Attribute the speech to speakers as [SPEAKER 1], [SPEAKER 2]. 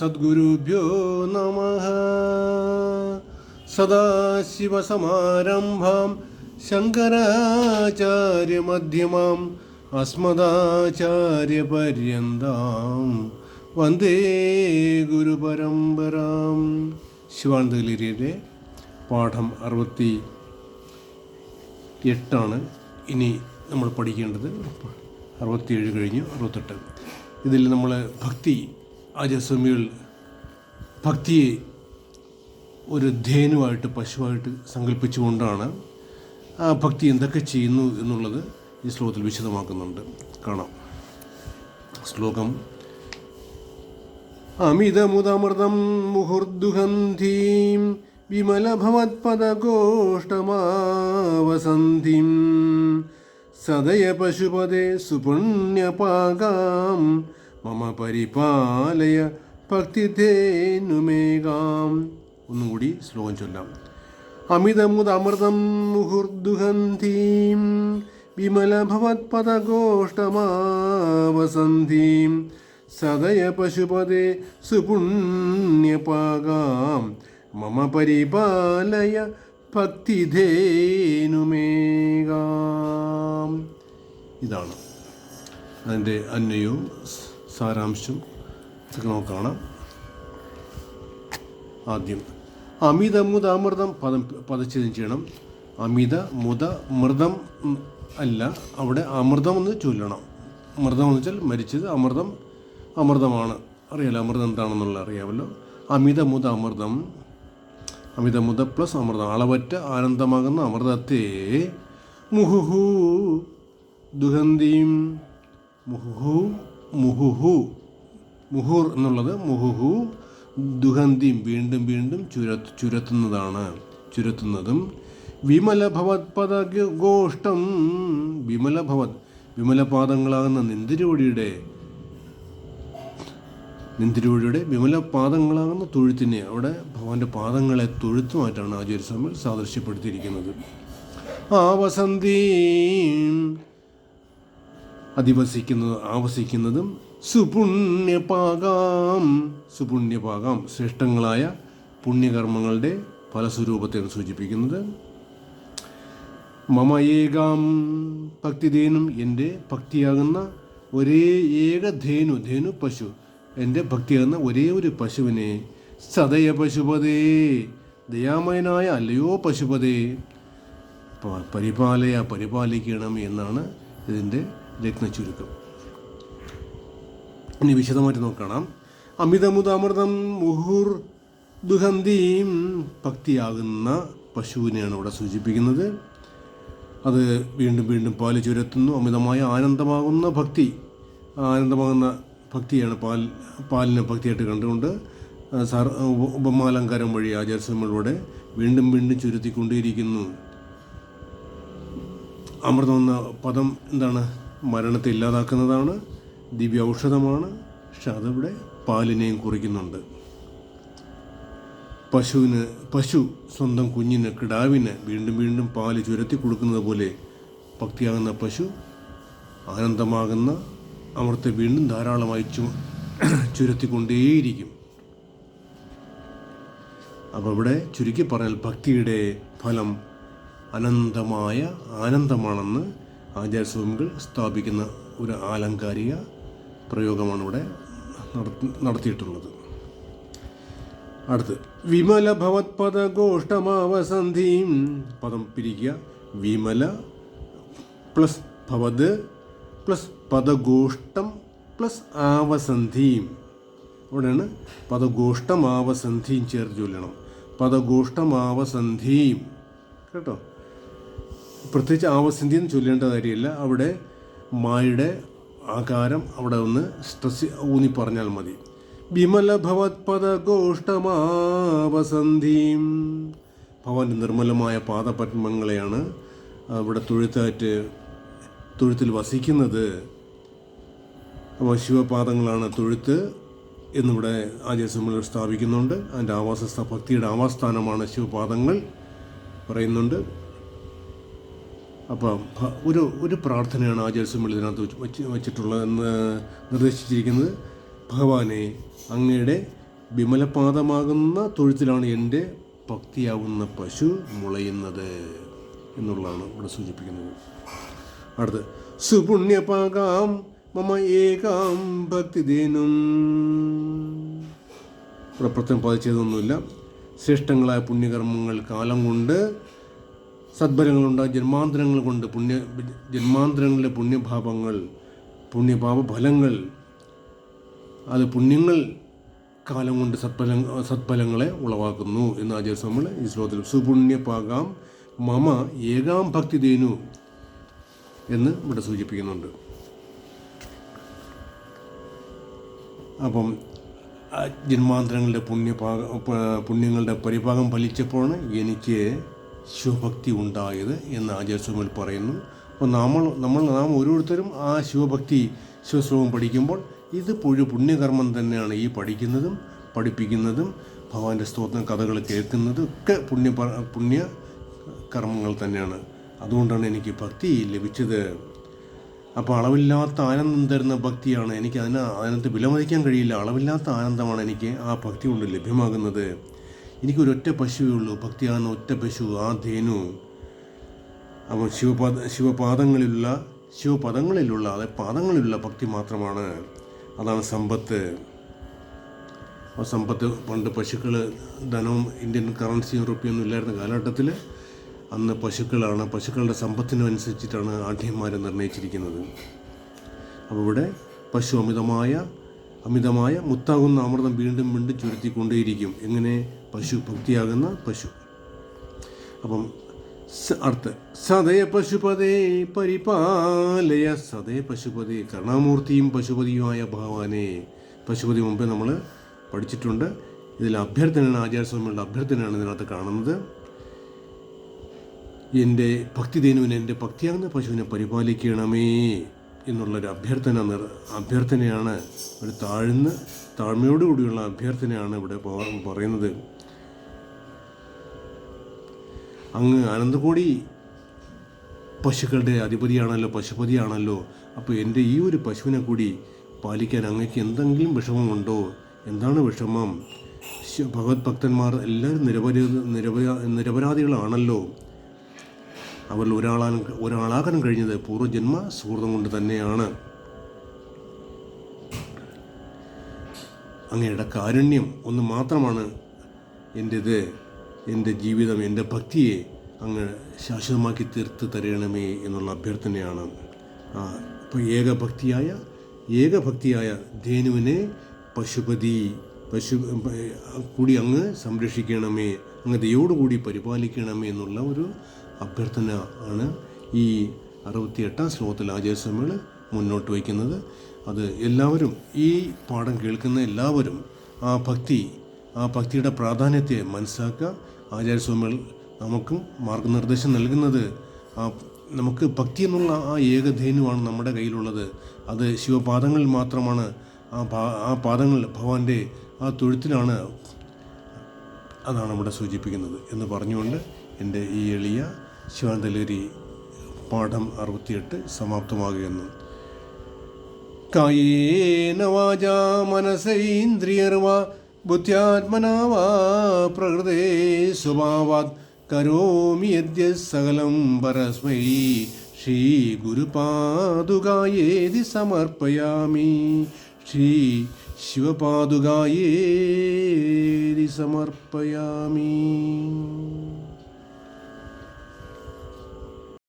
[SPEAKER 1] സദ്ഗുരുഭ്യോ നമ. സദാശിവസമാരംഭാം ശങ്കരാചാര്യമധ്യമാം അസ്മദാചാര്യപര്യന്താം വന്ദേ ഗുരുപരമ്പരാം. ശിവാനന്ദഗിരിയുടെ പാഠം അറുപത്തി എട്ടാണ് ഇനി നമ്മൾ പഠിക്കേണ്ടത്. അറുപത്തിയേഴ് കഴിഞ്ഞു അറുപത്തെട്ട്. ഇതിൽ നമ്മൾ ഭക്തി ആചാര്യസ്വാമികൾ ഭക്തിയെ ഒരു ധേനുവായിട്ട് പശുവായിട്ട് സങ്കല്പിച്ചുകൊണ്ടാണ് ആ ഭക്തി എന്തൊക്കെ ചെയ്യുന്നു എന്നുള്ളത് ഈ ശ്ലോകത്തിൽ വിശദമാക്കുന്നുണ്ട്. കാണാം. ശ്ലോകം അമിതമുദമൃതം മുഹുർദുഗന്ധീം വിമലഭവത്പദഗോഷ്ടമാവസന്ധിം സദയ പശുപദേ സുപുണ്യപാകാം മമ പരിപാലയ ഭക്തിധേനുമേകാം ഒന്നുകൂടി ശ്ലോകം ചൊല്ലാം. അമിതമുദമൃതം മുഹുർദുഗന്ധീം. വിമലഭവത്പദഘോഷ്ടമാവസന്തീം സദയ പശുപദേ സുപുണ്യപാകാം. മമ പരിപാലയ ഭക്തിധേനുമേകാം ഇതാണ് അതിന്റെ അന്വയവും സ് നോക്കാണ് ആദ്യം അമിത മുത അമൃതം പദം പദച്ഛേദം ചെയ്യണം. അമിത മുത മൃതം അല്ല അവിടെ അമൃതം എന്ന് ചൊല്ലണം. മൃതം എന്ന് വെച്ചാൽ മരിച്ചത് അമൃതം അമൃതമാണ് അറിയാലോ അമൃതം എന്താണെന്നുള്ള അറിയാമല്ലോ. അമിത മുത അമൃതം അമിത മുത പ്ലസ് അമൃതം അളവറ്റ ആനന്ദമാകുന്ന അമൃതത്തെ മുഹുഹു ദുഹന്തിയും മുഹുഹു മുഹുഹു. മുഹുർ എന്നുള്ളത് മുഹുഹു ദുഹന്തിയും വീണ്ടും വീണ്ടും ചുരത്ത് ചുരത്തുന്നതാണ്. ചുരത്തുന്നതും വിമല ഭവത് പദ ഗോഷ്ടം വിമല ഭവത് വിമലപാദങ്ങളാകുന്ന നിന്തിരുവടിയുടെ നിന്തിരുവടിയുടെ വിമല പാദങ്ങളാകുന്ന തൊഴുത്തിനെ അവിടെ ഭഗവാന്റെ പാദങ്ങളെ തൊഴുത്തുമായിട്ടാണ് ആചാര്യസ്വാമികൾ സാദൃശ്യപ്പെടുത്തിയിരിക്കുന്നത്. ആ വസന്തി അധിവസിക്കുന്നത് ആവസിക്കുന്നതും സുപുണ്യപാകാം സുപുണ്യപാകാം ശ്രേഷ്ഠങ്ങളായ പുണ്യകർമ്മങ്ങളുടെ ഫലസ്വരൂപത്തെയാണ് സൂചിപ്പിക്കുന്നത്. മമ ഏകാം ഭക്തിധേനും എന്റെ ഭക്തിയാകുന്ന ഒരേ ഏക ധേനു ധേനു പശു എന്റെ ഭക്തിയാകുന്ന ഒരേ ഒരു പശുവിനെ സദയ പശുപതേ ദയാമയനായ അല്ലയോ പശുപതേ. പരിപാലയ പരിപാലിക്കണം എന്നാണ് ഇതിന്റെ രത്നചുരുക്കം ഇനി വിശദമായിട്ട് നോക്കണം. അമിതമുദാമൃതം മുഹുർ ദുഹന്തിയും ഭക്തിയാകുന്ന പശുവിനെയാണ് ഇവിടെ സൂചിപ്പിക്കുന്നത്. അത് വീണ്ടും വീണ്ടും പാൽ ചുരത്തുന്നു. അമിതമായ ആനന്ദമാകുന്ന ഭക്തി ആനന്ദമാകുന്ന ഭക്തിയാണ് പാൽ പാലിനെ ഭക്തിയായിട്ട് കണ്ടുകൊണ്ട് സർ ഉപമാലങ്കാരം വഴി ആചാര്യസ്വാമികളിലൂടെ വീണ്ടും വീണ്ടും ചുരുത്തിക്കൊണ്ടേയിരിക്കുന്നു. അമൃതം എന്ന പദം എന്താണ്? മരണത്തെ ഇല്ലാതാക്കുന്നതാണ് ദിവ്യ ഔഷധമാണ് പക്ഷെ അതിവിടെ പാലിനെയും കുറിക്കുന്നുണ്ട്. പശുവിന് പശു സ്വന്തം കുഞ്ഞിന് കിടാവിന് വീണ്ടും വീണ്ടും പാൽ ചുരത്തി കൊടുക്കുന്നത് പോലെ ഭക്തിയാകുന്ന പശു ആനന്ദമാകുന്ന അമൃത്തെ വീണ്ടും ധാരാളമായി ചു ചുരത്തിക്കൊണ്ടേയിരിക്കും. അപ്പോൾ ഇവിടെ ചുരുക്കി പറഞ്ഞാൽ ഭക്തിയുടെ ഫലം അനന്തമായ ആനന്ദമാണെന്ന് ആചാര്യസ്വാമികൾ സ്ഥാപിക്കുന്ന ഒരു ആലങ്കാരിക പ്രയോഗമാണ് ഇവിടെ നടത്തി- നടത്തിയിട്ടുള്ളത്. അടുത്ത് വിമല ഭവത് പദ ഗോഷ്ടമാവസന്ധിയും പദം പിരിക്കുക. വിമല പ്ലസ് ഭവത് പ്ലസ് പദഗോഷ്ടം പ്ലസ് ആവസന്ധിയും. അവിടെയാണ് പദഗോഷ്ടമാവസന്ധിയും ചേർത്ത് ചൊല്ലണം. പദഗോഷ്ടമാവസന്ധിയും കേട്ടോ? പ്രത്യേകിച്ച് ആവസന്ധി എന്ന് ചൊല്ലേണ്ട കാര്യമില്ല. അവിടെ മായുടെ ആകാരം അവിടെ ഒന്ന് സ്ട്രെസ് ഊന്നി പറഞ്ഞാൽ മതി. വിമല ഭവത് പദഗോഷ്ടമാവസന്ധിയും ഭവന്റെ നിർമ്മലമായ പാദപത്മങ്ങളെയാണ് അവിടെ തൊഴുത്താറ്റ് തൊഴുത്തിൽ വസിക്കുന്നത്. അപ്പോൾ ശിവപാദങ്ങളാണ് തൊഴുത്ത് എന്നിവിടെ ആചാര്യസമ്മേളനം സ്ഥാപിക്കുന്നുണ്ട്. അതിന്റെ ആവാസ ഭക്തിയുടെ ആവാസ്ഥാനമാണ് ശിവപാദങ്ങൾ പറയുന്നുണ്ട്. അപ്പം ഒരു ഒരു പ്രാർത്ഥനയാണ് ആചാര്യസ്വാമികൾ ഇതിനകത്ത് വെച്ച് വെച്ച് വെച്ചിട്ടുള്ളതെന്ന് നിർദ്ദേശിച്ചിരിക്കുന്നത് ഭഗവാനെ അങ്ങയുടെ വിമലപാദമാകുന്ന തൊഴുത്തിലാണ് എന്റെ ഭക്തിയാവുന്ന പശു മുളയുന്നത് എന്നുള്ളതാണ് ഇവിടെ സൂചിപ്പിക്കുന്നത്. അടുത്ത് സുപുണ്യപാകാം മമ ഏകാം ഭക്തിദേനും. ഇവിടെ പ്രത്യേകം പതിച്ചതൊന്നുമില്ല ശ്രേഷ്ഠങ്ങളായ പുണ്യകർമ്മങ്ങൾ കാലം കൊണ്ട് സദ്ഫലങ്ങളുണ്ട് ജന്മാന്തരങ്ങൾ കൊണ്ട് പുണ്യ ജന്മാന്തരങ്ങളിലെ പുണ്യഭാവങ്ങൾ പുണ്യഭാവ ഫലങ്ങൾ അത് പുണ്യങ്ങൾ കാലം കൊണ്ട് സത്ഫല സത്ഫലങ്ങളെ ഉളവാക്കുന്നു എന്ന് ആചാര്യ നമ്മൾ ഈ ശ്ലോകത്തിൽ സുപുണ്യപാകാം മമ ഏകാം ഭക്തി ദേനു എന്ന് ഇവിടെ സൂചിപ്പിക്കുന്നുണ്ട്. അപ്പം ജന്മാന്തരങ്ങളുടെ പുണ്യപാക പുണ്യങ്ങളുടെ പരിഭാഗം ഫലിച്ചപ്പോഴാണ് എനിക്ക് ശിവഭക്തി ഉണ്ടായത് എന്ന് ആചാര്യസ്വാമികൾ പറയുന്നു. അപ്പോൾ നമ്മൾ നമ്മൾ നാം ഓരോരുത്തരും ആ ശിവഭക്തി ശിവശ്ലോകം പഠിക്കുമ്പോൾ ഇത് പുഴു പുണ്യകർമ്മം തന്നെയാണ് ഈ പഠിക്കുന്നതും പഠിപ്പിക്കുന്നതും ഭഗവാന്റെ സ്തോത്രം കഥകൾ കേൾക്കുന്നതും ഒക്കെ പുണ്യ പുണ്യ കർമ്മങ്ങൾ തന്നെയാണ്. അതുകൊണ്ടാണ് എനിക്ക് ഭക്തി ലഭിച്ചത്. അപ്പോൾ അളവില്ലാത്ത ആനന്ദം തരുന്ന ഭക്തിയാണ് എനിക്ക് അതിന് അതിനകത്ത് വിലമതിക്കാൻ കഴിയില്ല. അളവില്ലാത്ത ആനന്ദമാണ് എനിക്ക് ആ ഭക്തി കൊണ്ട് ലഭ്യമാകുന്നത്. എനിക്കൊരൊറ്റ പശുവേ ഉള്ളൂ. ഭക്തിയാകുന്ന ഒറ്റ പശു ആ ധേനു. അപ്പോൾ ശിവപാദ ശിവപാദങ്ങളിലുള്ള ശിവപദങ്ങളിലുള്ള അതായത് പാദങ്ങളിലുള്ള ഭക്തി മാത്രമാണ്. അതാണ് സമ്പത്ത്. ആ സമ്പത്ത് പണ്ട് പശുക്കൾ ധനവും ഇന്ത്യൻ കറൻസിയും റുപ്പിയൊന്നും ഇല്ലായിരുന്ന കാലഘട്ടത്തിൽ അന്ന് പശുക്കളാണ് പശുക്കളുടെ സമ്പത്തിനനുസരിച്ചിട്ടാണ് ആഢ്യന്മാരെ നിർണയിച്ചിരിക്കുന്നത് അപ്പോൾ ഇവിടെ പശു അമിതമായ അമിതമായ മുത്താകുന്ന അമൃതം വീണ്ടും വീണ്ടും ചുരുത്തിക്കൊണ്ടേയിരിക്കും. എങ്ങനെ? പശു ഭക്തിയാകുന്ന പശു. അപ്പം സ- സതേ പശുപതേ പരിപാലയ സതേ പശുപതി കരുണാമൂർത്തിയും പശുപതിയുമായ ഭഗവാനെ. പശുപതി മുമ്പേ നമ്മൾ പഠിച്ചിട്ടുണ്ട്. ഇതിൽ അഭ്യർത്ഥനയാണ് ആചാരസ്വാമികളുടെ അഭ്യർത്ഥനയാണ് ഇതിനകത്ത് കാണുന്നത്. എന്റെ ഭക്തിദേനുവിനെ എന്റെ ഭക്തിയാകുന്ന പശുവിനെ പരിപാലിക്കണമേ. എന്നുള്ളൊരു അഭ്യർത്ഥന നിർ അഭ്യർത്ഥനയാണ് ഒരു താഴ്ന്ന് താഴ്മയോടുകൂടിയുള്ള അഭ്യർത്ഥനയാണ് ഇവിടെ പറയുന്നത്. അങ്ങ് അനന്തകോടി പശുക്കളുടെ അധിപതിയാണല്ലോ പശുപതിയാണല്ലോ. അപ്പോൾ എന്റെ ഈ ഒരു പശുവിനെ കൂടി പാലിക്കാൻ അങ്ങക്ക് എന്തെങ്കിലും വിഷമമുണ്ടോ? എന്താണ് വിഷമം? ഭഗവത് ഭക്തന്മാർ എല്ലാവരും നിരപരാ നിരപരാ നിരപരാധികളാണല്ലോ. അവരിൽ ഒരാളാൻ ഒരാളാകാൻ കഴിഞ്ഞത് പൂർവജന്മ സുഹൃതം കൊണ്ട് തന്നെയാണ്. അങ്ങയുടെ കാരുണ്യം ഒന്ന് മാത്രമാണ് എന്റേത് എന്റെ ജീവിതം എന്റെ ഭക്തിയെ അങ്ങ് ശാശ്വതമാക്കി തീർത്ത് തരണമേ എന്നുള്ള അഭ്യർത്ഥനയാണ് ഇപ്പോൾ ഏകഭക്തിയായ ഏകഭക്തിയായ ധേനുവിനെ പശുപതി പശു കൂടി അങ്ങ് സംരക്ഷിക്കണമേ അങ്ങ് ദയോടുകൂടി പരിപാലിക്കണമേ എന്നുള്ള ഒരു അഭ്യർത്ഥന ആണ് ഈ അറുപത്തിയെട്ടാം ശ്ലോകത്തിൽ ആചാര്യസ്വാമികൾ മുന്നോട്ട് വയ്ക്കുന്നത്. അത് എല്ലാവരും ഈ പാഠം കേൾക്കുന്ന എല്ലാവരും ആ ഭക്തി ആ ഭക്തിയുടെ പ്രാധാന്യത്തെ മനസ്സിലാക്കുക. ആചാര്യസ്വാമികൾ നമുക്കും മാർഗനിർദ്ദേശം നൽകുന്നത് ആ നമുക്ക് ഭക്തി എന്നുള്ള ആ ഏകധേനുവാണ് നമ്മുടെ കയ്യിലുള്ളത്. അത് ശിവപാദങ്ങളിൽ മാത്രമാണ് ആ ആ പാദങ്ങൾ ഭഗവാന്റെ ആ തൊഴുത്തിലാണ് അതാണ് ഇവിടെ സൂചിപ്പിക്കുന്നത് എന്ന് പറഞ്ഞുകൊണ്ട് എന്റെ ഈ എളിയ ശിവാന്തലരി പാഠം അറുപത്തിയെട്ട് സമാപ്തമാകുന്നു. കായേന മനസൈന്ദ്രിയർവാ ബുദ്ധ്യാത്മനാവാ പ്രകൃതേ സ്വഭാവാത് കരോമി യദ്യ സകലം പരസ്മൈ ശ്രീ ഗുരുപാതുകായേതി സമർപ്പയാമി ശ്രീ ശിവപാതുകായേതി സമർപ്പയാമി.